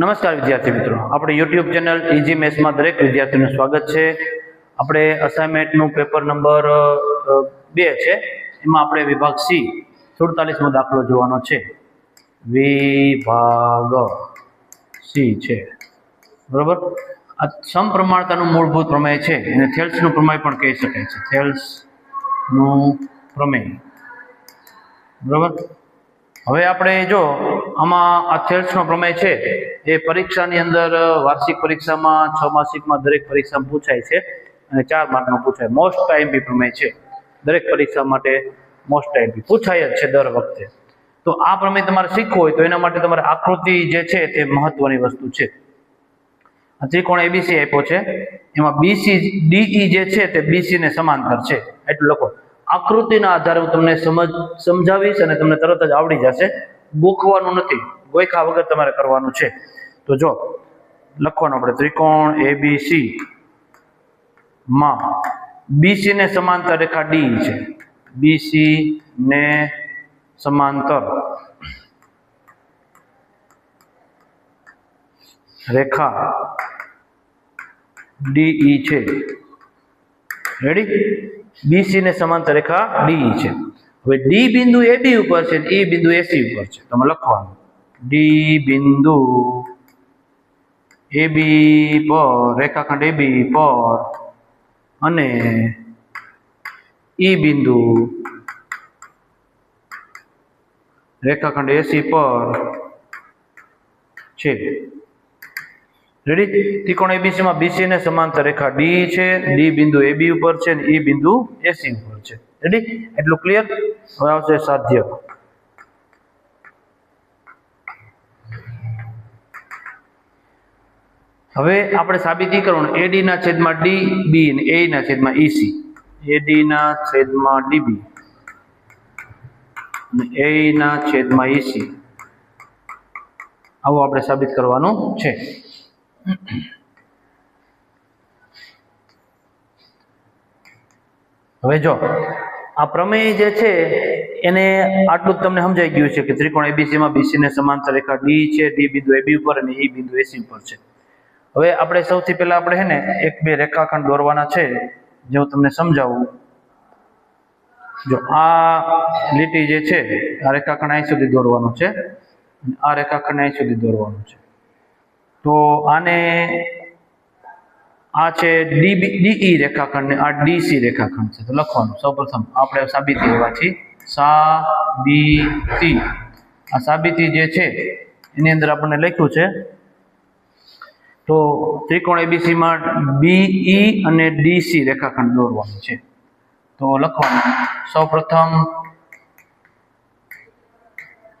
નમસ્કાર વિદ્યાર્થી મિત્રો. આપણે યુટ્યુબ ચેનલ ઇઝી મેથ્સમાં દરેક વિદ્યાર્થીનું સ્વાગત છે. આપણે અસાઇનમેન્ટનું પેપર નંબર બે છે. એમાં આપણે વિભાગ સી સુડતાલીસમો દાખલો જોવાનો છે. વિભાગ સી છે. બરાબર? આ સમપ્રમાણતાનું મૂળભૂત પ્રમેય છે. અને થેલ્સનું પ્રમેય પણ કહી શકાય છે. થેલ્સનું પ્રમેય. બરોબર? હવે આપણે જો આમાં આ થેલ્સનો પ્રમેય છે, એ પરીક્ષાની અંદર વાર્ષિક પરીક્ષામાં, છ માસિકમાં દરેક પરીક્ષામાં પૂછાય છે અને ચાર માર્કનો પૂછાય. મોસ્ટ ટાઈમ બી પ્રમેય છે. દરેક પરીક્ષા માટે મોસ્ટ ટાઈમ બી પૂછાય જ છે દર વખતે. તો આ પ્રમેય તમારે શીખવું હોય તો એના માટે તમારે આકૃતિ જે છે તે મહત્વની વસ્તુ છે. ત્રિકોણ એબીસી આપ્યો છે. એમાં બીસી ડીઈ જે છે તે બીસી ને સમાંતર છે. એટલું લખો. આકૃતિના આધારે હું તમને સમજ, સમજાવીશ અને તમને તરત જ આવડી જશે. ગોખવાનું નથી. ગોખા વગર તમારે કરવાનું છે. તો જો, લખવાનું આપણે ત્રિકોણ એબીસી માં બીસી ને સમાંતર રેખા ડી છે. બીસી ને સમાંતર રેખા ડીઈ છે. રેડી બીસી ને સમાંતર રેખા ડીઈ છે. હવે ડી બિંદુ એબી ઉપર છે ઈ બિંદુ એસી ઉપર છે. તમે લખવાનું. ડી બિંદુ એબી પર, રેખાખંડ એબી પર અને ઈ બિંદુ રેખાખંડ એસી પર છે. રેડી ત્રિકોણ એબીસી માં બીસી ને સમાંતર રેખા ડી છે. ડી બિંદુ એબી ઉપર છે ઈ બિંદુ એસી ઉપર છે. રેડી એટલું ક્લિયર હવે આવશે સાધ્ય. હવે આપણે સાબિતી કરવાનું એડી ના છેદમાં ડી બી એ ના છેદમાં ઈસી એડી ના છેદમાં ડીબી એ ના છેદમાં ઈસી આવું આપણે સાબિત કરવાનું છે. હવે જો, આ પ્રમેય જે છે, એને આટલું જ તમને સમજાઈ ગયું છે કે ત્રિકોણ એબીસીમાં બીસીને સમાંતર રેખા ડી છે ડી બિંદુ એબી ઉપર અને ઈ બિંદુ એસી ઉપર છે. હવે આપણે સૌથી પહેલા આપણે હે ને એક, બે રેખાખંડ દોરવાના છે, જે હું તમને સમજાવું. જો, આ લીટી જે છે, આ રેખાખંડ અહીં સુધી દોરવાનું છે આ રેખાખંડ અહીં સુધી દોરવાનું છે. તો આને આ છે ડીબી ડીઈ રેખાખંડ ને આ ડીસી રેખાખંડ છે. તો લખવાનું. સૌપ્રથમ આપણે સાબિતી એવા છીએ. સાબિતી. આ સાબિતી જે છે, એની અંદર આપણને લખ્યું છે, તો ત્રિકોણ એબીસીમાં બીઈ અને ડીસી રેખાખંડ દોરવાનું છે. તો લખવાનું. સૌપ્રથમ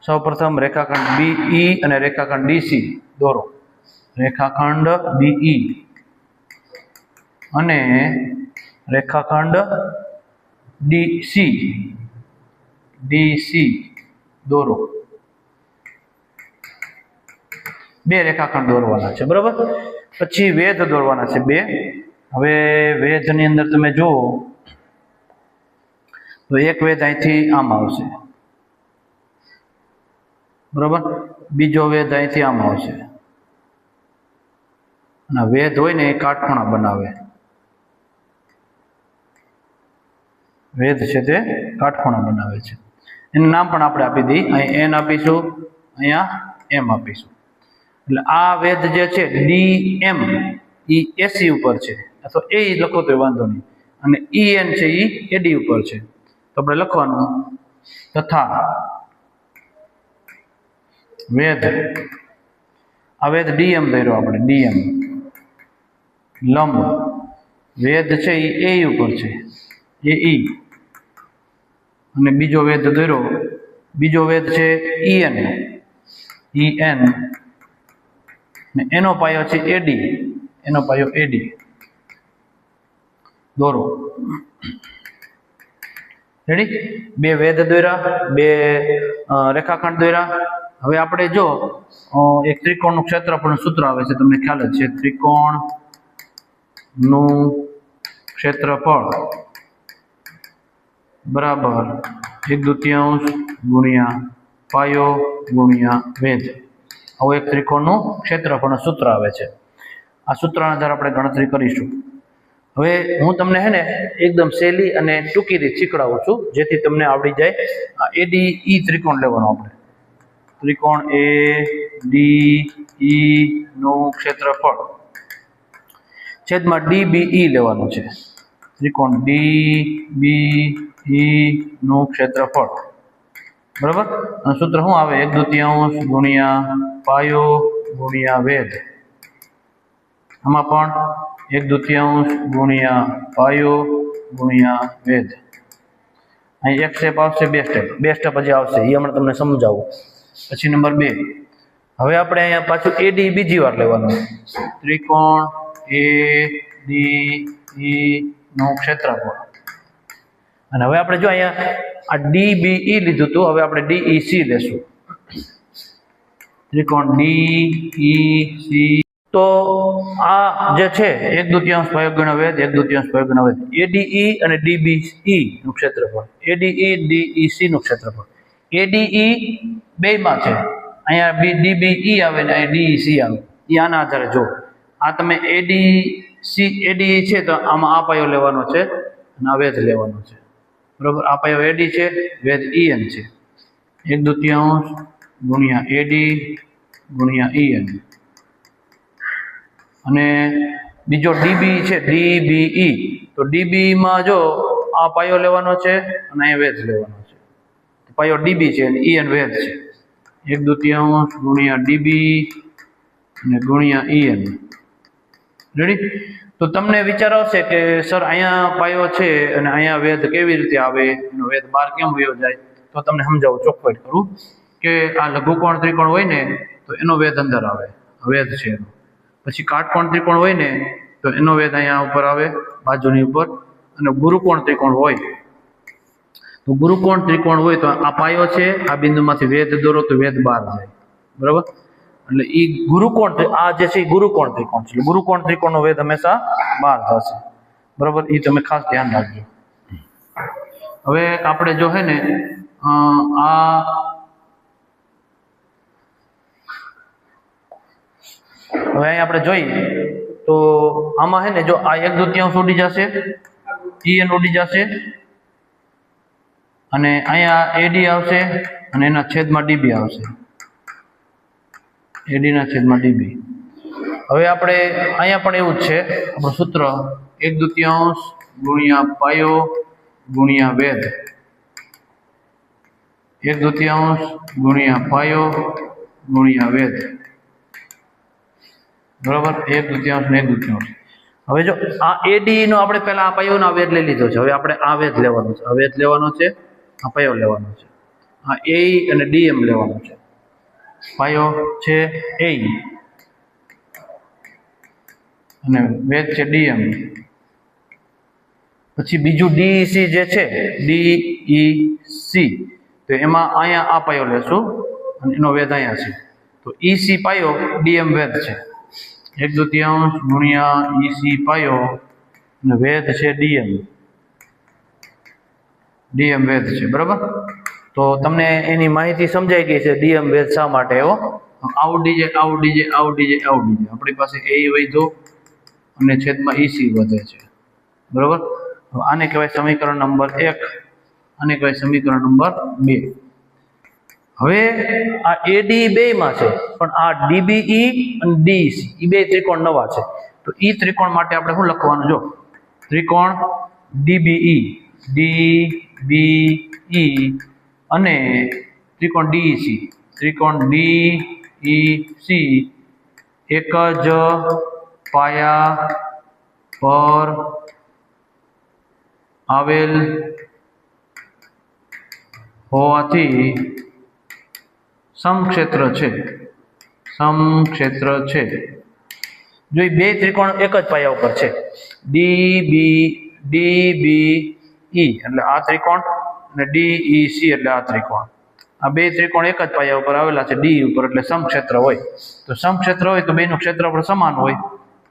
સૌપ્રથમ રેખાખંડ બીઈ અને રેખાખંડ ડીસી દોરો. રેખાખંડ બીઈ અને રેખાખંડ ડીસી ડીસી દોરો. બે રેખાખંડ દોરવાના છે, બરાબર? પછી વેધ દોરવાના છે બે. હવે વેધની અંદર તમે જુઓ, તો એક વેધ અહીંથી આમ આવશે. બરાબર? બીજો વેધ અહીંથી આમ આવશે. અને વેધ હોય ને એ કાટખૂણા બનાવે. વેધ છે તે કાટખૂણા બનાવે છે. એનું નામ પણ આપણે આપી દઈએ. અહીં એન આપીશું, અહીંયા એમ આપીશું. એટલે આ વેધ જે છે ડી એમ ઈ એસી ઉપર છે. અથવા એ લખો તો વાંધો નહીં. અને ઈ એન છે ઈ એડી ઉપર છે. તો આપણે લખવાનું તથા વેધ. આ વેદ ડીએમ દર્યો આપણે ડીએમ લંબ. વેદ છે એ એ ઉપર છે. એ ઈ. અને બીજો વેદ દોર્યો. બીજો વેદ છે ઈ એન. E N. ને એનો પાયો છે એડી એનો પાયો એડી દોરો. રેડી બે વેદ દોર્યા, બે રેખાખંડ દોર્યા. હવે આપણે જો એક ત્રિકોણનું ક્ષેત્રફળનું સૂત્ર આવે છે, તમને ખ્યાલ જ છે. ત્રિકોણ નું ક્ષેત્રફળ બરાબર એક દૃત્યાંશ ગુણ્યા પાયો ગુણ્યા વેધ આવું એક ત્રિકોણનું ક્ષેત્રફળનું સૂત્ર આવે છે. આ સૂત્રના આધારે આપણે ગણતરી કરીશું. હવે હું તમને હે ને એકદમ સહેલી અને ટૂંકી રીત શીખડાવું છું, જેથી તમને આવડી જાય. આ એડી ઈ ત્રિકોણ લેવાનો આપણે. ત્રિકોણ એ ડી ઈ નું ક્ષેત્રફળ. છેદમાં ડી બી ઈ લેવાનું છે. ત્રિકોણ ડી બી ઈ નું ક્ષેત્રફળ. બરાબર? અને સૂત્ર શું આવે? એક દુત્યાંશ ગુણ્યા પાયો ગુણ્યા વેધ આમાં પણ એક દ્વિતીયાંશ ગુણ્યા પાયો ગુણ્યા વેધ અહીં એક સ્ટેપ આવશે, બે સ્ટેપ બે સ્ટેપ હજી આવશે. એ હમણાં તમને સમજાવું. પછી નંબર બે. હવે આપણે અહીંયા પાછું એડી બીજી વાર લેવાનું. ત્રિકોણ એ ડી ઈ નું ક્ષેત્રફળ. અને હવે આપણે જો અહીંયા આ ડી બી ઈ લીધું હતું, હવે આપણે ડી ઈ સી લેશું. ત્રિકોણ ડી ઈ સી તો આ જે છે, એક દુત્યાંશ પાયો ગણ વેદ એક દુત્યાંશ પાયો ગણ વેદ એડીઈ અને ડીબીઈ નું ક્ષેત્રફળ. એડીઈ, ડીઈસી નું ક્ષેત્રફળ. એડીઈ બેયમાં છે. અહીંયા બી ડીબીઈ આવે ને અહીંયા ડીઈસી આવે. એ આના આધારે જો. આ તમે એડી સી એડી છે તો આમાં આ પાયો લેવાનો છે અને આ વેધ લેવાનો છે. બરોબર? આ પાયો એડી છે, વેધ ઈએન છે. એક દુત્યાંશ ગુણ્યા એડી ગુણ્યા ઈએન અને બીજો ડીબી છે ડીબીઈ તો ડીબીમાં જો આ પાયો લેવાનો છે અને અહીંયા વેધ લેવાનો છે. પાયો ડીબી છે અને ઈએન વેધ છે. એક દુત્યાંશ ગુણ્યા ડીબી અને ગુણ્યા ઈએન રેડી તો તમને વિચાર આવશે કે, સર, અહીંયા પાયો છે અને અહીંયા વેધ કેવી રીતે આવે? એનો વેદ બહાર કેમ વયો જાય? તો તમને સમજાવું, ચોખ્ખો કરું કે આ લઘુકોણ ત્રિકોણ હોય ને, તો એનો વેદ અંદર આવે. વેધ છે એનો. પછી કાટકોણ ત્રિકોણ હોય ને, તો એનો વેદ અહીંયા ઉપર આવે, બાજુની ઉપર. અને ગુરુકોણ ત્રિકોણ હોય. તો ગુરુકોણ ત્રિકોણ હોય તો આ પાયો છે, આ બિંદુમાંથી વેદ દોરો તો વેદ બહાર જાય. બરાબર? એટલે એ ગુરુકોણ આ જે છે એ ગુરુકોણ ત્રિકોણ છે. ગુરુકોણ ત્રિકોણનો વેદ હંમેશા બહાર થશે. બરાબર? એ તમે ખાસ ધ્યાન રાખજો. હવે આપણે જો હે ને આ હવે અહીં આપણે જોઈએ, તો આમાં હે ને જો આ એક દ્વિતીયાંશ ઉડી જશે ઈએન ઉડી જશે, અને અહીંયા એડી આવશે, અને એના છેદમાં ડીબી આવશે. એડીના છેદમાં ડીબી. હવે આપણે અહીંયા પણ એવું જ છે. આપણું સૂત્ર એક દ્વિતીયાંશ ગુણ્યા પાયો ગુણ્યા વેધ એક દ્વિતીયાંશ ગુણ્યા પાયો ગુણ્યા વેધ બરાબર? એક દ્વિતીયાંશ ને એક દ્વિતીયાંશ હવે જો આ એડી નો આપણે પહેલા આ પાયોનો આ વેધ લઈ લીધો છે. હવે આપણે આ વેધ લેવાનો છે. આ વેદ લેવાનો છે, આ પાયો લેવાનો છે. આ એ અને ડીએમ લેવાનો છે. પાયો છે એ. અને વેદ છે ડીએમ પછી બીજું ડીઈસી જે છે ડીઈસી તો એમાં અહીંયા આ પાયો લેશું અને એનો વેધ અહીંયા છે. તો ઈસી પાયો ડીએમ વેધ છે. એક દ્વિતીયાંશ ગુણ્યા ઈસી પાયો અને વેધ છે ડીએમ ડીએમ વેધ છે, બરાબર? તો તમને એની માહિતી સમજાઈ ગઈ છે ડીએમ વેદ શા માટે એવો આઉટ ડીજે, આવું DJ out DJ out DJ. આપણી પાસે એ વધ્યો અને છેદમાં ઈસી વધે છે. બરાબર? આને કહેવાય સમીકરણ નંબર એક, આને કહેવાય સમીકરણ નંબર બે. હવે આ એડી બે માં છે, પણ આ ડીબીઈ અને ડીસી એ બે ત્રિકોણ નવા છે. તો ઈ ત્રિકોણ માટે આપણે શું લખવાનું, જો? ત્રિકોણ ડીબીઈ ડીબીઈ અને ત્રિકોણ ડીઈસી ત્રિકોણ ડીઈસી એક જ પાયા પર આવેલ હોવાથી સમક્ષેત્ર છે. સમક્ષેત્ર છે. જો બે ત્રિકોણ એક જ પાયા ઉપર છે. ડી બી ડી બી ઈ એટલે આ ત્રિકોણ અને ડી ઈ સી એટલે આ ત્રિકોણ. આ બે ત્રિકોણ એક જ પાયા ઉપર આવેલા છે ડી ઉપર, એટલે સમક્ષેત્ર હોય. તો સમક્ષેત્ર હોય તો બેનું ક્ષેત્રફળ સમાન હોય.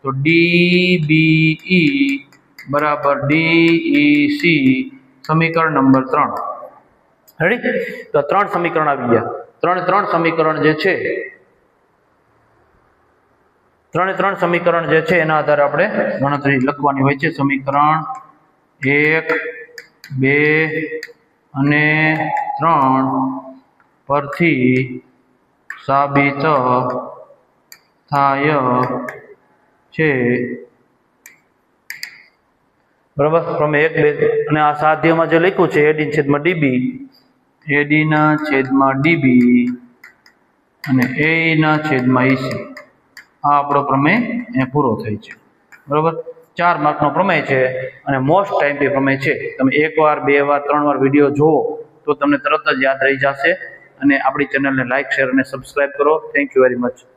તો ડી બી ઈ બરાબર ડી સી સમીકરણ નંબર ત્રણ. રેડી તો ત્રણ સમીકરણ આવી ગયા. ત્રણે ત્રણ સમીકરણ જે છે, ત્રણે ત્રણ સમીકરણ જે છે, એના આધારે આપણે ગણતરી લખવાની હોય છે. સમીકરણ એક, બે અને ત્રણ પરથી સાબિત થાય છે. બરાબર? પ્રમે એક બે અને આ સાધ્યમાં જે લખ્યું છે એડીના છેદમાં ડીબી એડીના છેદમાં ડીબી અને એના છેદમાં ઈસી આ આપણો પ્રમેય અહીંયા પૂરો થાય છે. બરાબર? ચાર માર્કનો પ્રમેય છે અને મોસ્ટ ટાઈમથી પ્રમેય છે. તમે એકવાર બે વાર ત્રણ વાર વીડિયો જુઓ તો તમને તરત જ યાદ રહી જશે. અને આપણી ચેનલને લાઇક શેર અને સબસ્ક્રાઈબ કરો. Thank you very much